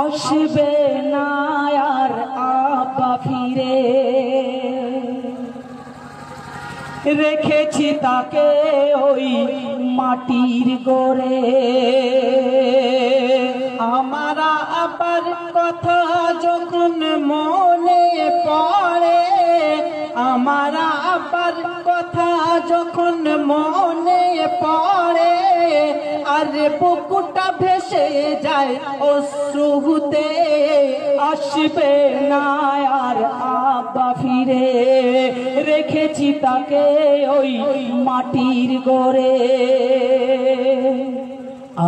আসবে না আর আব্বা ফিরে। রেখেছি তাকে ওই মাটির গোরে আমার আবার কথা যখন মনে পড়ে, আমার আবার কথা যখন মনে পড়ে, আর বুকুটা যায় অশ্রুতে আসবে না আর আব্বা ফিরে। রেখেছি তাকে ওই মাটির গড়ে।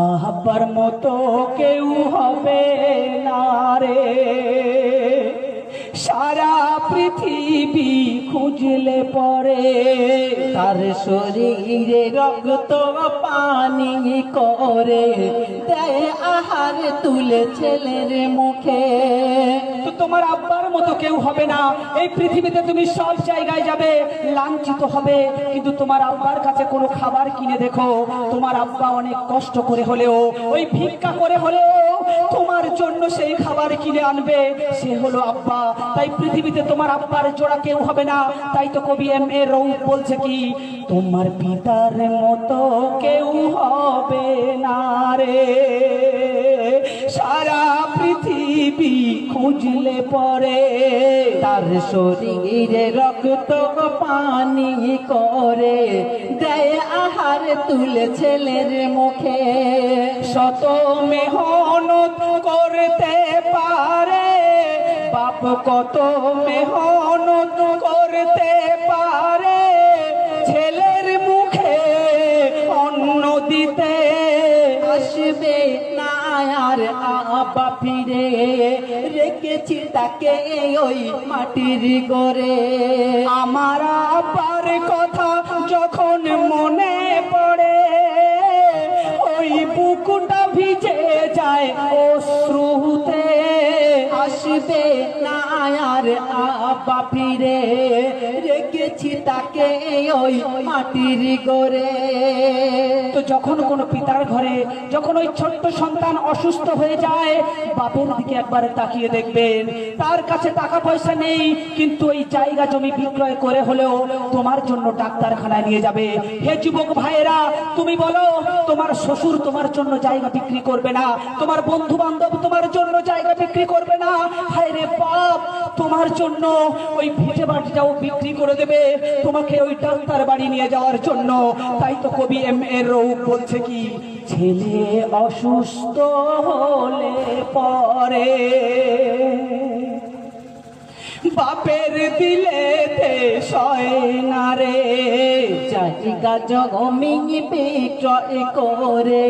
আহাবার মতো কেউ হবে না রে। সারা পৃথিবী খুঁজলে পরে তার শরীরে রক্ত পানি করে। দেয় আহার তুলে ছেলের মুখে। তো তোমার আব্বার মতো কেউ হবে না। এই পৃথিবীতে তুমি সব জায়গায় যাবে, লাঞ্ছিত হবে। কিন্তু তোমার আব্বার কাছে কোনো খাবার কিনে দেখো। তোমার আব্বা অনেক কষ্ট করে হলেও, ওই ভিক্ষা করে হলেও তোমার জন্য সেই খাবার কিনে আনবে। সে হলো আব্বা। তাই পৃথিবীতে তোমার আব্বার জোড়া কেউ হবে না। তাই তো কবি এম এ রৌফ বলছে কি, তোমার পিতার মতো কেউ হবে না রে। সারা পৃথিবী খুঁজলে পরে তার শরীরে রক্ত পানি করে। দেয় আহার তুলে ছেলের মুখে। শত মেহনত কত মেহনত করতে পারে ছেলের মুখে অন্ন দিতে আসবে না আর আবা ফিরে রেখেছি তাকে ওই মাটির করে আমার আব্বার কথা যখন মনে পড়ে, ওই বুকুটা ভিজে যায় অশ্রুতে আসবে না আর আবা ফিরে, রেখেছি তাকে ওই মাটির করে তো যখন কোনো পিতার ঘরে, যখন ওই ছোট্ট সন্তান অসুস্থ হয়ে যায়, বাপের দিকে একবার তাকিয়ে দেখবেন, তার কাছে টাকা পয়সা নেই, কিন্তু ওই জায়গা জমি বিক্রয় করে হলেও তোমার জন্য ডাক্তারখানায় নিয়ে যাবে। হে যুবক ভাইয়েরা, তুমি বলো, তোমার শ্বশুর তোমার জন্য জায়গা বিক্রি করবে না, তোমার বন্ধু বান্ধব তোমার জন্য জায়গা বিক্রি করবে না হায় রে বাপ তোমার জন্য ওই ভিটে বাড়িটাও বিক্রি করে দেবে। তোমাকে ওই ডাক্তার বাড়ি নিয়ে যাওয়ার জন্য। তাই তো কবি এম এর রৌপ বলছে কি, ছেলে অসুস্থ হলে পরে বাপের দিলেতে সয় না রে জায়গা জমি বিক্রয় করে,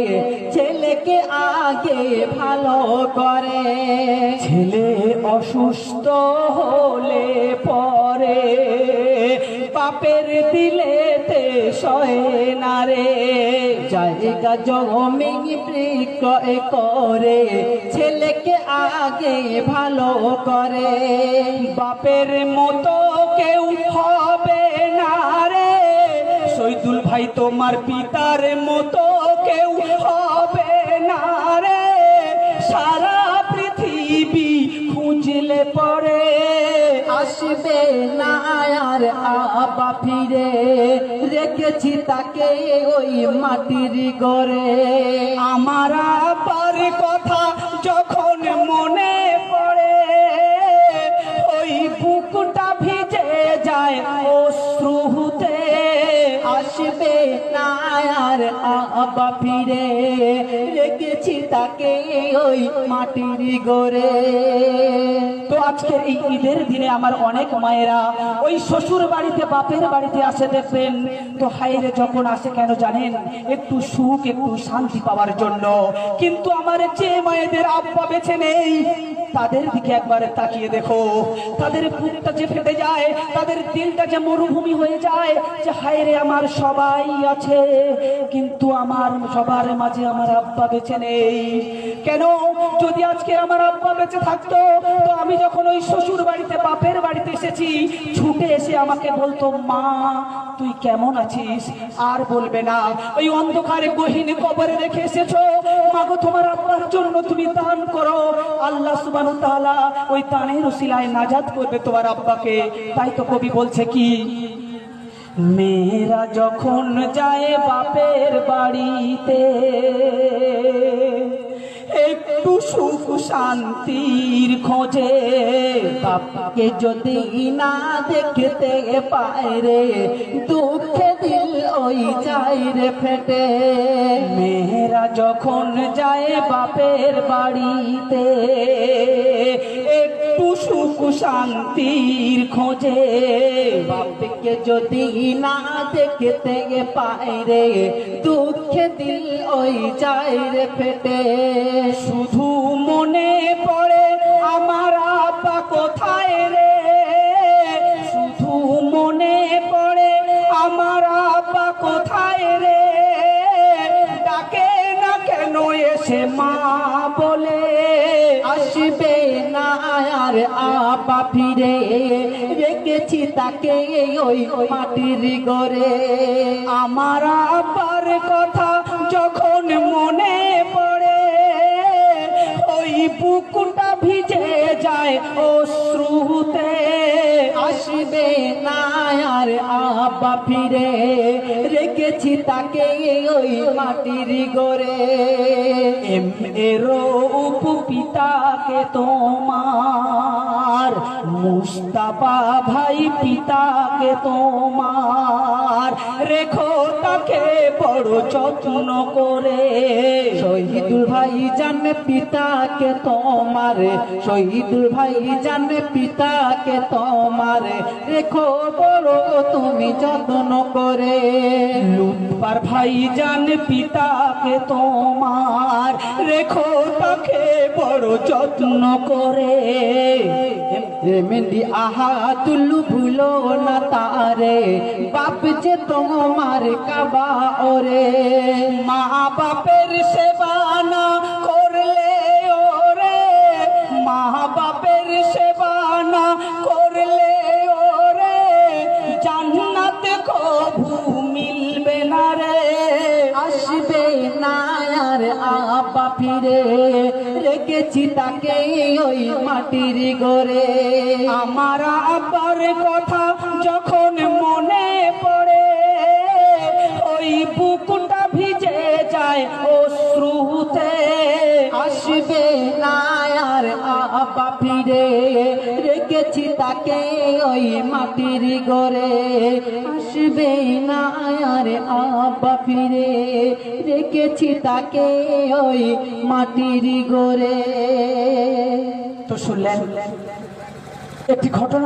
ছেলেকে আগে ভালো করে। ছেলে অসুস্থ হলে পরে বাপের দিলেতে সয় না জায়গা জমি বিক্রয় করে, ছেলেকে আগে ভালো করে। বাপের মতো কেউ হবে না রে। সৈদুল ভাই, তোমার পিতার মতো কেউ হবে না রে। সারা খুঁজলে পরে আসবে না আর আবা ফিরে। রেখেছি তাকে ওই মাটির গড়ে আমার আবার কথা আবা ফিরে রেখেছি তাকে ওই মাটির গড়ে তো আজকের এই ঈদের দিনে আমার অনেক মায়েরা ওই শ্বশুর বাড়িতে, বাপের বাড়িতে আসে দেখবেন। তো হাইরে যখন আসে কেন জানেন? একটু সুখ, একটু শান্তি পাওয়ার জন্য। কিন্তু আমার যে মায়েদের আব্বা বেছে নেই তাদের দিকে একবারে তাকিয়ে দেখো। তাদের বুকটা যে ফেটে যায়, তাদের দিলটা যে মরুভূমি হয়ে যায়, যে হায় রে আমার সবাই আছে। কিন্তু আমার সবার মাঝে আমার আব্বা বেছে নেই। কেন? যদি আজকে আমার আব্বা বেঁচে থাকতো, তো আমি যখন ওই শ্বশুর বাড়িতে, বাপের বাড়িতে এসেছি, ছুটে এসে আমাকে বলতো, মা, তুই কেমন আছিস? আর বলবে না, ওই অন্ধকারে গহীন কবরে রেখে এসেছ। মাগো তোমার আব্বার জন্য তুমি দান করো। আল্লাহ সুবহানাহু ওয়া তাআলা ওই দানের উসিলায় নাজাদ করবে তোমার আব্বাকে। তাই তো কবি বলছে কি, মেয়েরা যখন যায় বাপের বাড়িতে একটু সুখ শান্তির খোঁজে। বাপকে যদি না দেখতে পায় রে, দুঃখে দিল ওই যাই রে ফেটে। মেয়েরা যখন যায় বাপের বাড়িতে সুখ শান্তির খোঁজে। বাপকে যদি না দেখতে পায় রে, দুঃখে দিল ওই যাই রে ফেটে। শুধু মনে পড়ে আপা ফিরে রেখেছি তাকে ওই মাটির গড়ে আমার আবার কথা যখন মনে পড়ে, ওই পুকুরটা ভিজে যায় অশ্রুতে। আসবে না আর আপা ফিরে। রেখেছি তাকে ওই মাটির গড়ে। এম এরো পিতাকে তোমার, মুস্তাফা ভাই পিতাকে তোমার। রেখো তাকে বড় যত্ন করে। শহীদুল ভাই জানে পিতাকে তোমার, শহীদুল ভাই জানে পিতাকে তোমার। রেখো বড় তুমি যত্ন করে। লুৎফার ভাই জান পিতাকে তোমার। রেখো তাকে বড় যত্ন করে। মেহেন্দি আহা তুলু ভুলো না তারে। বাপ যে তোমার কাবা ওরে। মা বাপের সেবা রেখেছি তাকে ওই মাটির গড়ে আমার আবার কথা যখন মনে পড়ে, ওই বুকুটা ভিজে যায় অশ্রুতে। আসবে না আর আবা ফিরে। তাকে ওই মাটির গড়ে আসবে না আর আব্বা ফিরে। রেখেছি তাকে ওই মাটির গড়ে তো শুনলেন, একটি ঘটনা